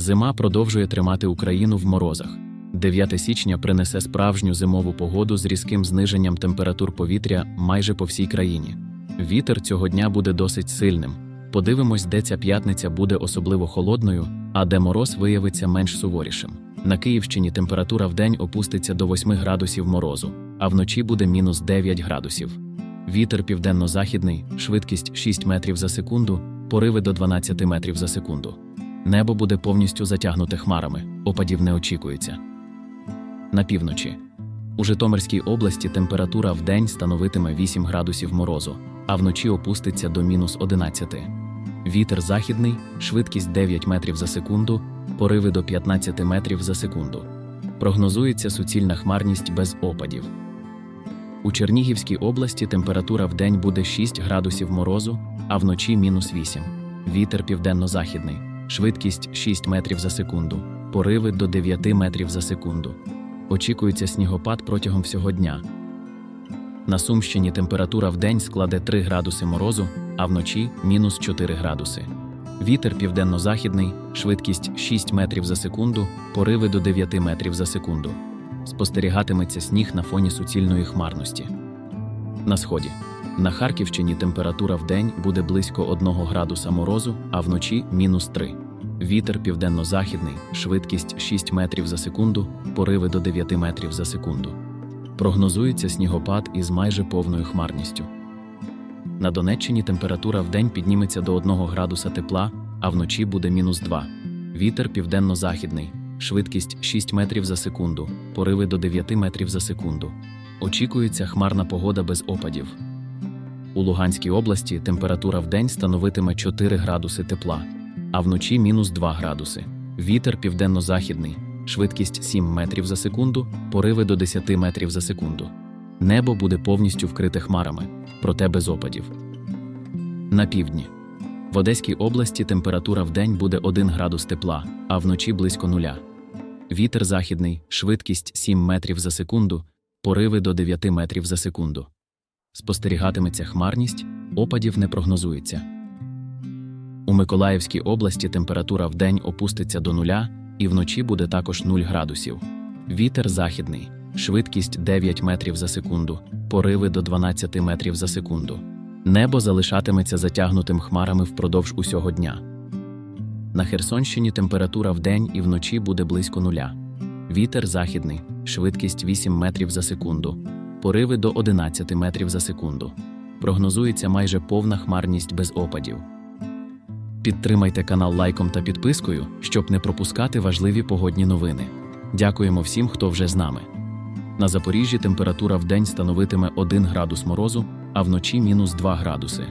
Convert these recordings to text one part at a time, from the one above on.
Зима продовжує тримати Україну в морозах. 9 січня принесе справжню зимову погоду з різким зниженням температур повітря майже по всій країні. Вітер цього дня буде досить сильним. Подивимось, де ця п'ятниця буде особливо холодною, а де мороз виявиться менш суворішим. На Київщині температура вдень опуститься до 8 градусів морозу, а вночі буде мінус 9 градусів. Вітер південно-західний, швидкість 6 метрів за секунду, пориви до 12 метрів за секунду. Небо буде повністю затягнуте хмарами, опадів не очікується. На півночі. У Житомирській області температура вдень становитиме 8 градусів морозу, а вночі опуститься до мінус 11. Вітер західний, швидкість 9 метрів за секунду, пориви до 15 метрів за секунду. Прогнозується суцільна хмарність без опадів. У Чернігівській області температура вдень буде 6 градусів морозу, а вночі мінус 8. Вітер південно-західний, швидкість 6 метрів за секунду, пориви до 9 метрів за секунду. Очікується снігопад протягом всього дня. На Сумщині температура вдень складе 3 градуси морозу, а вночі мінус 4 градуси. Вітер південно-західний, швидкість 6 метрів за секунду, пориви до 9 метрів за секунду. Спостерігатиметься сніг на фоні суцільної хмарності. На сході. На Харківщині температура вдень буде близько 1 градуса морозу, а вночі мінус 3. Вітер південно-західний, швидкість 6 метрів за секунду, пориви до 9 метрів за секунду. Прогнозується снігопад із майже повною хмарністю. На Донеччині температура вдень підніметься до 1 градуса тепла, а вночі буде мінус 2. Вітер південно-західний, швидкість 6 метрів за секунду, пориви до 9 метрів за секунду. Очікується хмарна погода без опадів. У Луганській області температура вдень становитиме 4 градуси тепла, а вночі мінус 2 градуси. Вітер південно-західний, швидкість 7 метрів за секунду, пориви до 10 метрів за секунду. Небо буде повністю вкрите хмарами, проте без опадів. На півдні. В Одеській області температура вдень буде 1 градус тепла, а вночі близько нуля. Вітер західний, швидкість 7 метрів за секунду, пориви до 9 метрів за секунду. Спостерігатиметься хмарність, опадів не прогнозується. У Миколаївській області температура вдень опуститься до нуля, і вночі буде також 0 градусів. Вітер західний, швидкість 9 метрів за секунду, пориви до 12 метрів за секунду. Небо залишатиметься затягнутим хмарами впродовж усього дня. На Херсонщині температура вдень і вночі буде близько нуля. Вітер західний, швидкість 8 метрів за секунду, пориви до 11 метрів за секунду. Прогнозується майже повна хмарність без опадів. Підтримайте канал лайком та підпискою, щоб не пропускати важливі погодні новини. Дякуємо всім, хто вже з нами. На Запоріжжі температура вдень становитиме 1 градус морозу, а вночі мінус 2 градуси.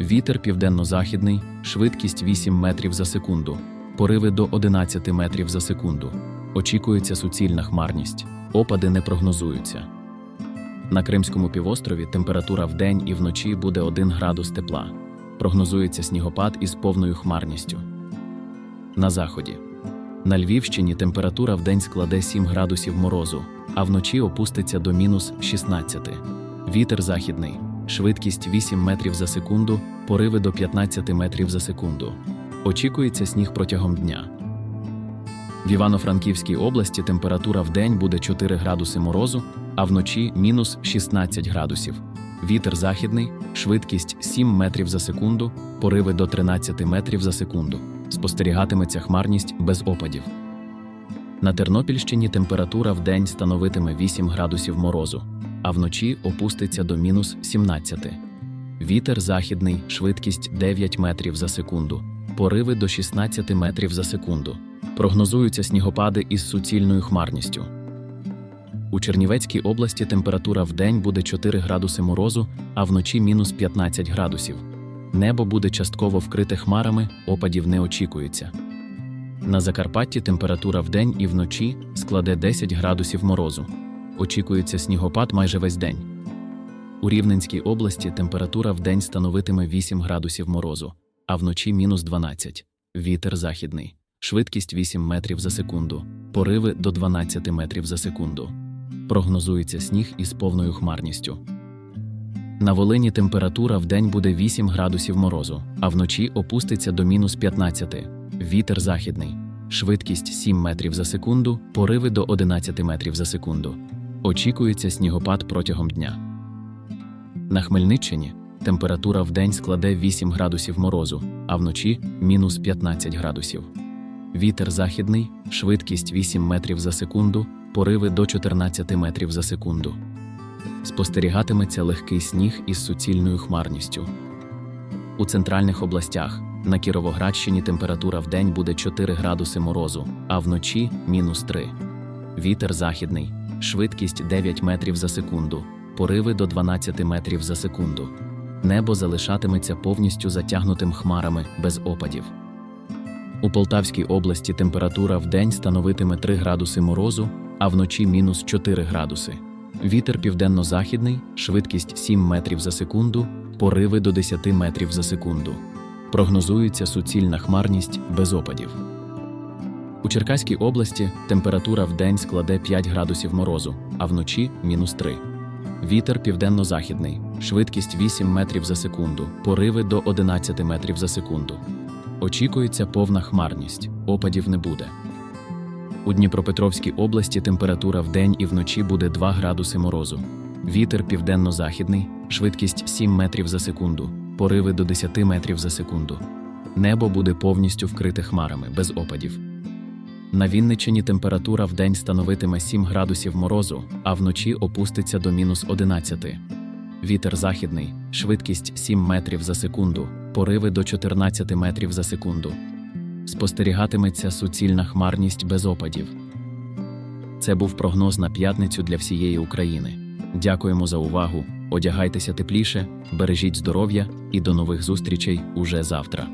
Вітер південно-західний, швидкість 8 метрів за секунду, пориви до 11 метрів за секунду. Очікується суцільна хмарність, опади не прогнозуються. На Кримському півострові температура вдень і вночі буде 1 градус тепла. Прогнозується снігопад із повною хмарністю. На заході. На Львівщині температура вдень складе 7 градусів морозу, а вночі опуститься до мінус 16. Вітер західний, швидкість 8 метрів за секунду, пориви до 15 метрів за секунду. Очікується сніг протягом дня. В Івано-Франківській області температура вдень буде 4 градуси морозу, а вночі мінус 16 градусів. Вітер західний, швидкість 7 метрів за секунду, пориви до 13 метрів за секунду. Спостерігатиметься хмарність без опадів. На Тернопільщині температура вдень становитиме 8 градусів морозу, а вночі опуститься до мінус 17. Вітер західний, швидкість 9 метрів за секунду, пориви до 16 метрів за секунду. Прогнозуються снігопади із суцільною хмарністю. У Чернівецькій області температура вдень буде 4 градуси морозу, а вночі мінус 15 градусів. Небо буде частково вкрите хмарами, опадів не очікується. На Закарпатті температура вдень і вночі складе 10 градусів морозу. Очікується снігопад майже весь день. У Рівненській області температура вдень становитиме 8 градусів морозу, а вночі мінус 12. Вітер західний. Швидкість 8 метрів за секунду, пориви до 12 метрів за секунду. Прогнозується сніг із повною хмарністю. На Волині температура вдень буде 8 градусів морозу, а вночі опуститься до мінус 15. Вітер західний. швидкість 7 метрів за секунду, пориви до 11 метрів за секунду. Очікується снігопад протягом дня. На Хмельниччині температура вдень складе 8 градусів морозу, а вночі мінус 15 градусів. Вітер західний, швидкість 8 метрів за секунду, пориви до 14 метрів за секунду. Спостерігатиметься легкий сніг із суцільною хмарністю. У центральних областях на Кіровоградщині температура вдень буде 4 градуси морозу, а вночі мінус 3. Вітер західний, швидкість 9 метрів за секунду, пориви до 12 метрів за секунду. Небо залишатиметься повністю затягнутим хмарами без опадів. У Полтавській області температура вдень становитиме 3 градуси морозу, а вночі мінус 4 градуси. Вітер південно-західний, швидкість 7 метрів за секунду, пориви до 10 метрів за секунду. Прогнозується суцільна хмарність без опадів. У Черкаській області температура вдень складе 5 градусів морозу, а вночі мінус 3. Вітер південно-західний, швидкість 8 метрів за секунду, пориви до 11 метрів за секунду. Очікується повна хмарність, опадів не буде. У Дніпропетровській області температура вдень і вночі буде 2 градуси морозу. Вітер південно-західний, швидкість 7 метрів за секунду, пориви до 10 метрів за секунду. Небо буде повністю вкрите хмарами без опадів. На Вінниччині температура вдень становитиме 7 градусів морозу, а вночі опуститься до мінус 11. Вітер західний, швидкість 7 метрів за секунду, пориви до 14 метрів за секунду. Спостерігатиметься суцільна хмарність без опадів. Це був прогноз на п'ятницю для всієї України. Дякуємо за увагу. Одягайтеся тепліше, бережіть здоров'я і до нових зустрічей уже завтра.